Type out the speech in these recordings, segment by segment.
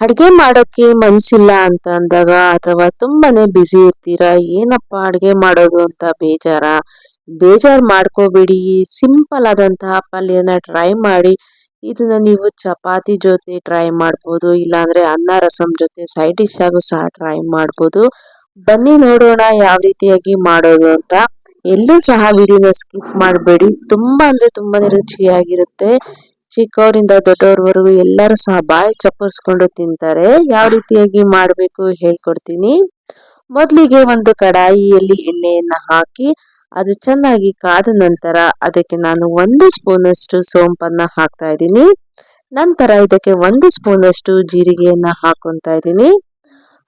ಅಡ್ಗೆ ಮಾಡೋಕೆ ಮನ್ಸಿಲ್ಲ ಅಂತ ಅಂದಾಗ ಅಥವಾ ತುಂಬಾನೇ ಬ್ಯುಸಿ ಇರ್ತೀರಾ, ಏನಪ್ಪ ಅಡುಗೆ ಮಾಡೋದು ಅಂತ ಬೇಜಾರ? ಬೇಜಾರ್ ಮಾಡ್ಕೋಬೇಡಿ ಸಿಂಪಲ್ ಆದಂತಹ ಪಲ್ಯನ ಟ್ರೈ ಮಾಡಿ, ಇದನ್ನ ನೀವು ಚಪಾತಿ ಜೊತೆ ಟ್ರೈ ಮಾಡ್ಬೋದು, ಇಲ್ಲಾಂದ್ರೆ ಅನ್ನ ರಸಂ ಜೊತೆ ಸೈಡ್ ಡಿಶ್ ಆಗು ಸಹ ಟ್ರೈ ಮಾಡ್ಬೋದು. ಬನ್ನಿ ನೋಡೋಣ ಯಾವ ರೀತಿಯಾಗಿ ಮಾಡೋದು ಅಂತ. ಎಲ್ಲೂ ಸಹ ವಿಡಿಯೋನ ಸ್ಕಿಪ್ ಮಾಡಬೇಡಿ. ತುಂಬಾ ಅಂದ್ರೆ ತುಂಬಾನೇ ರುಚಿಯಾಗಿರುತ್ತೆ. ಚಿಕ್ಕವರಿಂದ ದೊಡ್ಡವ್ರವರೆಗೂ ಎಲ್ಲರೂ ಸಹ ಬಾಯಿ ಚಪ್ಪರ್ಸ್ಕೊಂಡು ತಿಂತಾರೆ. ಯಾವ ರೀತಿಯಾಗಿ ಮಾಡಬೇಕು ಹೇಳ್ಕೊಡ್ತೀನಿ. ಮೊದಲಿಗೆ ಒಂದು ಕಡಾಯಿಯಲ್ಲಿ ಎಣ್ಣೆಯನ್ನು ಹಾಕಿ, ಅದು ಚೆನ್ನಾಗಿ ಕಾದ ನಂತರ ಅದಕ್ಕೆ ನಾನು ಒಂದು ಸ್ಪೂನಷ್ಟು ಸೋಂಪನ್ನು ಹಾಕ್ತಾ ಇದ್ದೀನಿ. ನಂತರ ಇದಕ್ಕೆ ಒಂದು ಸ್ಪೂನಷ್ಟು ಜೀರಿಗೆಯನ್ನು ಹಾಕೊತ ಇದ್ದೀನಿ.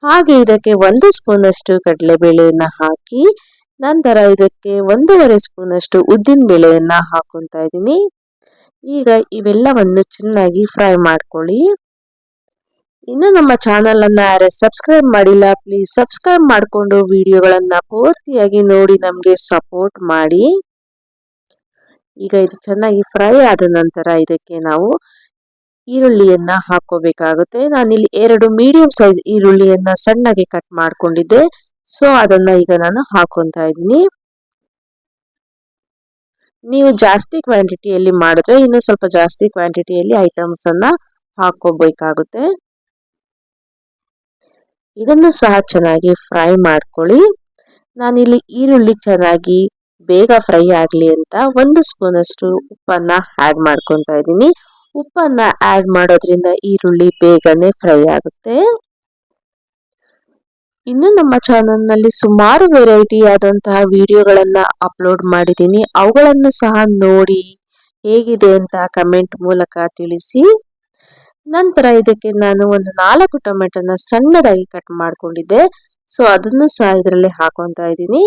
ಹಾಗೆ ಇದಕ್ಕೆ ಒಂದು ಸ್ಪೂನಷ್ಟು ಕಡಲೆಬೇಳೆಯನ್ನ ಹಾಕಿ, ನಂತರ ಇದಕ್ಕೆ ಒಂದೂವರೆ ಸ್ಪೂನಷ್ಟು ಉದ್ದಿನ ಬೇಳೆಯನ್ನು ಹಾಕೊತ ಇದ್ದೀನಿ. ಈಗ ಇವೆಲ್ಲವನ್ನು ಚೆನ್ನಾಗಿ ಫ್ರೈ ಮಾಡ್ಕೊಳ್ಳಿ. ಇನ್ನು ನಮ್ಮ ಚಾನಲನ್ನು ಯಾರೇ ಸಬ್ಸ್ಕ್ರೈಬ್ ಮಾಡಿಲ್ಲ ಪ್ಲೀಸ್ ಸಬ್ಸ್ಕ್ರೈಬ್ ಮಾಡಿಕೊಂಡು ವಿಡಿಯೋಗಳನ್ನು ಪೂರ್ತಿಯಾಗಿ ನೋಡಿ ನಮಗೆ ಸಪೋರ್ಟ್ ಮಾಡಿ. ಈಗ ಇದು ಚೆನ್ನಾಗಿ ಫ್ರೈ ಆದ ನಂತರ ಇದಕ್ಕೆ ನಾವು ಈರುಳ್ಳಿಯನ್ನು ಹಾಕೋಬೇಕಾಗುತ್ತೆ ನಾನಿಲ್ಲಿ ಎರಡು ಮೀಡಿಯಂ ಸೈಜ್ ಈರುಳ್ಳಿಯನ್ನು ಸಣ್ಣಗೆ ಕಟ್ ಮಾಡ್ಕೊಂಡಿದ್ದೆ. ಸೊ ಅದನ್ನ ಈಗ ನಾನು ಹಾಕೊಂತ ಇದ್ದೀನಿ. ನೀವು ಜಾಸ್ತಿ ಕ್ವಾಂಟಿಟಿಯಲ್ಲಿ ಮಾಡಿದ್ರೆ ಇನ್ನು ಸ್ವಲ್ಪ ಜಾಸ್ತಿ ಕ್ವಾಂಟಿಟಿಯಲ್ಲಿ ಐಟಮ್ಸ್ ಅನ್ನ ಹಾಕೋಬೇಕಾಗುತ್ತೆ ಇದನ್ನು ಸಹ ಚೆನ್ನಾಗಿ ಫ್ರೈ ಮಾಡ್ಕೊಳ್ಳಿ. ನಾನಿಲ್ಲಿ ಈರುಳ್ಳಿ ಚೆನ್ನಾಗಿ ಬೇಗ ಫ್ರೈ ಆಗಲಿ ಅಂತ ಒಂದು ಸ್ಪೂನಷ್ಟು ಉಪ್ಪನ್ನ ಆ್ಯಡ್ ಮಾಡ್ಕೊತಾ ಇದ್ದೀನಿ. ಉಪ್ಪನ್ನ ಆ್ಯಡ್ ಮಾಡೋದ್ರಿಂದ ಈರುಳ್ಳಿ ಬೇಗನೆ ಫ್ರೈ ಆಗುತ್ತೆ. ಇನ್ನು ನಮ್ಮ ಚಾನಲ್ನಲ್ಲಿ ಸುಮಾರು ವೆರೈಟಿ ಆದಂತಹ ವಿಡಿಯೋಗಳನ್ನು ಅಪ್ಲೋಡ್ ಮಾಡಿದ್ದೀನಿ. ಅವುಗಳನ್ನು ಸಹ ನೋಡಿ ಹೇಗಿದೆ ಅಂತ ಕಮೆಂಟ್ ಮೂಲಕ ತಿಳಿಸಿ. ನಂತರ ಇದಕ್ಕೆ ನಾನು ಒಂದು ನಾಲ್ಕು ಟೊಮೆಟೊನ ಸಣ್ಣದಾಗಿ ಕಟ್ ಮಾಡ್ಕೊಂಡಿದ್ದೆ. ಸೊ ಅದನ್ನು ಸಹ ಇದರಲ್ಲಿ ಹಾಕೊತಾ ಇದ್ದೀನಿ.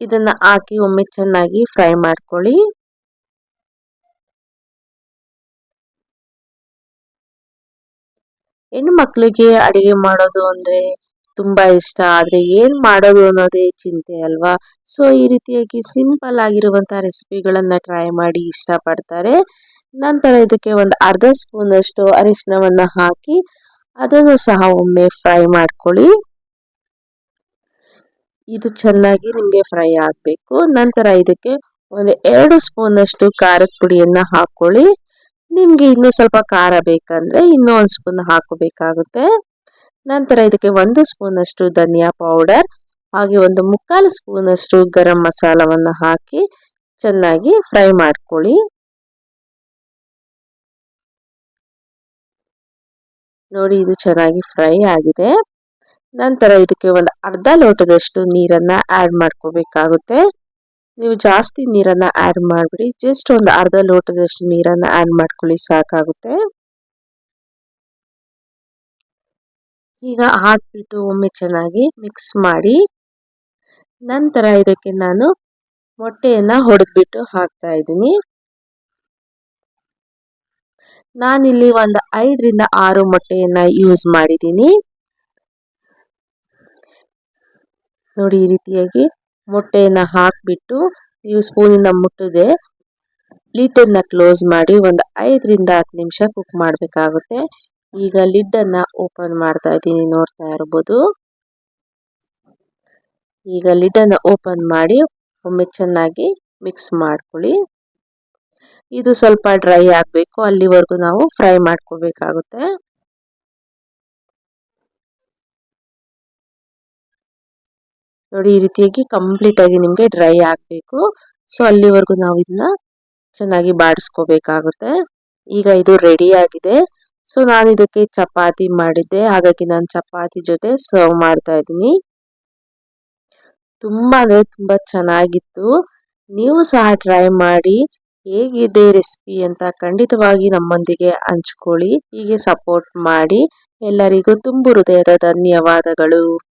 ಇದನ್ನ ಹಾಕಿ ಒಮ್ಮೆ ಚೆನ್ನಾಗಿ ಫ್ರೈ ಮಾಡ್ಕೊಳ್ಳಿ. ಹೆಣ್ಣು ಮಕ್ಕಳಿಗೆ ಅಡಿಗೆ ಮಾಡೋದು ಅಂದ್ರೆ ತುಂಬಾ ಇಷ್ಟ. ಆದ್ರೆ ಏನ್ ಮಾಡೋದು ಅನ್ನೋದೇ ಚಿಂತೆ ಅಲ್ವಾ? ಸೊ ಈ ರೀತಿಯಾಗಿ ಸಿಂಪಲ್ ಆಗಿರುವಂತಹ ರೆಸಿಪಿಗಳನ್ನ ಟ್ರೈ ಮಾಡಿ ಇಷ್ಟಪಡ್ತಾರೆ. ನಂತರ ಇದಕ್ಕೆ ಒಂದು ಅರ್ಧ ಸ್ಪೂನ್ ಅಷ್ಟು ಅರಿಶಿನವನ್ನ ಹಾಕಿ ಅದನ್ನು ಸಹ ಒಮ್ಮೆ ಫ್ರೈ ಮಾಡ್ಕೊಳ್ಳಿ. ಇದು ಚೆನ್ನಾಗಿ ನಿಮಗೆ ಫ್ರೈ ಆಗಬೇಕು. ನಂತರ ಇದಕ್ಕೆ ಒಂದು ಎರಡು ಸ್ಪೂನ್ ಅಷ್ಟು ಖಾರದ ಪುಡಿಯನ್ನ ಹಾಕೊಳ್ಳಿ ನಿಮ್ಗೆ ಇನ್ನೂ ಸ್ವಲ್ಪ ಖಾರ ಬೇಕಂದರೆ ಇನ್ನೂ ಒಂದು ಸ್ಪೂನ್ ಹಾಕೋಬೇಕಾಗುತ್ತೆ ನಂತರ ಇದಕ್ಕೆ ಒಂದು ಸ್ಪೂನಷ್ಟು ಧನಿಯಾ ಪೌಡರ್ ಹಾಗೆ ಒಂದು ಮುಕ್ಕಾಲು ಸ್ಪೂನಷ್ಟು ಗರಂ ಮಸಾಲವನ್ನು ಹಾಕಿ ಚೆನ್ನಾಗಿ ಫ್ರೈ ಮಾಡ್ಕೊಳ್ಳಿ. ನೋಡಿ ಇದು ಚೆನ್ನಾಗಿ ಫ್ರೈ ಆಗಿದೆ. ನಂತರ ಇದಕ್ಕೆ ಒಂದು ಅರ್ಧ ಲೋಟದಷ್ಟು ನೀರನ್ನು ಆ್ಯಡ್ ಮಾಡ್ಕೋಬೇಕಾಗುತ್ತೆ. ನೀವು ಜಾಸ್ತಿ ನೀರನ್ನ ಆ್ಯಡ್ ಮಾಡಿಬಿಡಿ. ಜಸ್ಟ್ ಒಂದು ಅರ್ಧ ಲೋಟದಷ್ಟು ನೀರನ್ನ ಆ್ಯಡ್ ಮಾಡ್ಕೊಳ್ಳಿ, ಸಾಕಾಗುತ್ತೆ. ಈಗ ಹಾಕ್ಬಿಟ್ಟು ಒಮ್ಮೆ ಚೆನ್ನಾಗಿ ಮಿಕ್ಸ್ ಮಾಡಿ, ನಂತರ ಇದಕ್ಕೆ ನಾನು ಮೊಟ್ಟೆಯನ್ನ ಹೊಡೆದ್ಬಿಟ್ಟು ಹಾಕ್ತಾ ಇದ್ದೀನಿ. ನಾನಿಲ್ಲಿ ಒಂದು ಐದರಿಂದ ಆರು ಮೊಟ್ಟೆಯನ್ನ ಯೂಸ್ ಮಾಡಿದ್ದೀನಿ. ನೋಡಿ ಈ ರೀತಿಯಾಗಿ ಮೊಟ್ಟೆಯನ್ನು ಹಾಕಿಬಿಟ್ಟು ನೀವು ಸ್ಪೂನಿಂದ ಮುಟ್ಟಿದೆ. ಲಿಡ್ಡನ್ನು ಕ್ಲೋಸ್ ಮಾಡಿ ಒಂದು ಐದರಿಂದ ಹತ್ತು ನಿಮಿಷ ಕುಕ್ ಮಾಡಬೇಕಾಗುತ್ತೆ. ಈಗ ಲಿಡ್ಡನ್ನು ಓಪನ್ ಮಾಡ್ತಾ ಇದ್ದೀನಿ, ನೋಡ್ತಾ ಇರ್ಬೋದು. ಈಗ ಲಿಡ್ಡನ್ನು ಓಪನ್ ಮಾಡಿ ಒಮ್ಮೆ ಚೆನ್ನಾಗಿ ಮಿಕ್ಸ್ ಮಾಡ್ಕೊಳ್ಳಿ. ಇದು ಸ್ವಲ್ಪ ಡ್ರೈ ಆಗಬೇಕು, ಅಲ್ಲಿವರೆಗೂ ನಾವು ಫ್ರೈ ಮಾಡ್ಕೋಬೇಕಾಗುತ್ತೆ. ನೋಡಿ, ಈ ರೀತಿಯಾಗಿ ಕಂಪ್ಲೀಟ್ ಆಗಿ ನಿಮಗೆ ಡ್ರೈ ಆಗಬೇಕು. ಸೊ ಅಲ್ಲಿವರೆಗೂ ನಾವು ಇದನ್ನ ಚೆನ್ನಾಗಿ ಬಾಡಿಸ್ಕೋಬೇಕಾಗುತ್ತೆ. ಈಗ ಇದು ರೆಡಿ ಆಗಿದೆ. ಸೊ ನಾನು ಇದಕ್ಕೆ ಚಪಾತಿ ಮಾಡಿದ್ದೆ. ಹಾಗಾಗಿ ನಾನು ಚಪಾತಿ ಜೊತೆ ಸರ್ವ್ ಮಾಡ್ತಾ ಇದ್ದೀನಿ. ತುಂಬಾ ಅಂದರೆ ತುಂಬ ಚೆನ್ನಾಗಿತ್ತು. ನೀವು ಸಹ ಟ್ರೈ ಮಾಡಿ. ಹೇಗಿದೆ ರೆಸಿಪಿ ಅಂತ ಖಂಡಿತವಾಗಿ ನಮ್ಮೊಂದಿಗೆ ಹಂಚ್ಕೊಳ್ಳಿ. ಹೀಗೆ ಸಪೋರ್ಟ್ ಮಾಡಿ. ಎಲ್ಲರಿಗೂ ತುಂಬು ಹೃದಯದ ಧನ್ಯವಾದಗಳು.